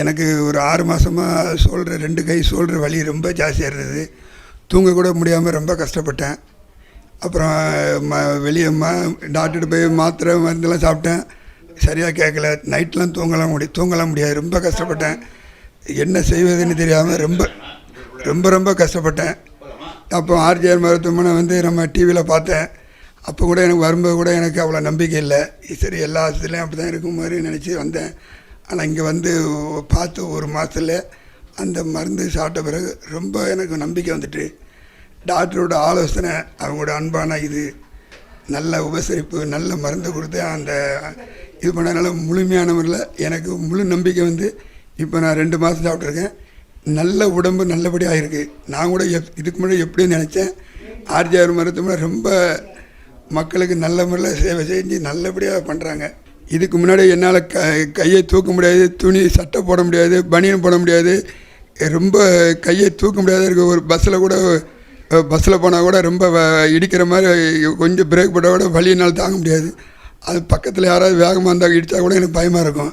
எனக்கு ஒரு ஆறு மாதமாக ஷோல்டர் ரெண்டு கை ஷோல்டர் வலி ரொம்ப ஜாஸ்தியாக இருந்தது. தூங்கக்கூட முடியாமல் ரொம்ப கஷ்டப்பட்டேன். அப்புறம் ம வெளியே மா டாக்டர்கிட்ட போய் மாத்திரை மருந்தெல்லாம் சாப்பிட்டேன். சரியாக கேட்கல நைட்லாம் தூங்கலாம் முடியும் தூங்கலாம் முடியாது. ரொம்ப கஷ்டப்பட்டேன். என்ன செய்வதுன்னு தெரியாமல் ரொம்ப ரொம்ப ரொம்ப கஷ்டப்பட்டேன். அப்போ ஆர்ஜிஆர் மருத்துவமனை வந்து நம்ம டிவியில் பார்த்தேன். அப்போ கூட எனக்கு வரும்போது கூட எனக்கு அவ்வளோ நம்பிக்கை இல்லை. சரி எல்லா ஆஸ்பத்திரிலையும் அப்படி தான் இருக்கும் மாதிரி நினச்சி வந்தேன். ஆனால் இங்கே வந்து பார்த்து ஒரு மாதத்துல அந்த மருந்து சாப்பிட்ட பிறகு ரொம்ப எனக்கு நம்பிக்கை வந்துட்டு டாக்டரோட ஆலோசனை அவங்களோட அன்பான இது நல்ல உபசரிப்பு நல்ல மருந்து கொடுத்து அந்த இது பண்ணதுனால முழுமையான முறையில் எனக்கு முழு நம்பிக்கை வந்து இப்போ நான் ரெண்டு மாதம் சாப்பிட்ருக்கேன் நல்ல உடம்பு நல்லபடியாக இருக்குது நான் கூட எப் இதுக்கு முன்னாடி எப்படி நினச்சேன். ஆர்ஜிஆர் மருத்துவமனை ரொம்ப மக்களுக்கு நல்ல முறையில் சேவை செஞ்சு நல்லபடியாக பண்ணுறாங்க இதுக்கு முன்னாடி என்னால் க கையை தூக்க முடியாது துணி சட்டை போட முடியாது பனியன் போட முடியாது. ரொம்ப கையை தூக்க முடியாத இருக்க ஒரு பஸ்ஸில் கூட பஸ்ஸில் போனால் கூட ரொம்ப வ- இடிக்கிற மாதிரி கொஞ்சம் பிரேக் போட்டால் கூட வழியினால் தாங்க முடியாது. அது பக்கத்தில் யாராவது வேகமாக இருந்தால் இடித்தா கூட எனக்கு பயமாக இருக்கும்.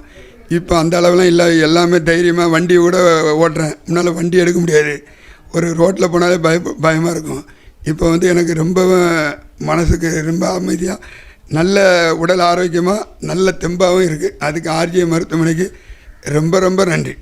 இப்போ அந்த அளவுலாம் இல்லை எல்லாமே தைரியமாக வண்டி கூட ஓட்டுறேன். முன்னால் வண்டி எடுக்க முடியாது. ஒரு ரோட்டில் போனாலே பய பயமாக இருக்கும். இப்போ வந்து எனக்கு ரொம்ப மனசுக்கு ரொம்ப அமைதியாக நல்ல உடல் ஆரோக்கியமாக நல்ல தெம்பாகவும் இருக்குது அதுக்கு ஆர்ஜிஐ மருத்துவமனைக்கு ரொம்ப ரொம்ப நன்றி.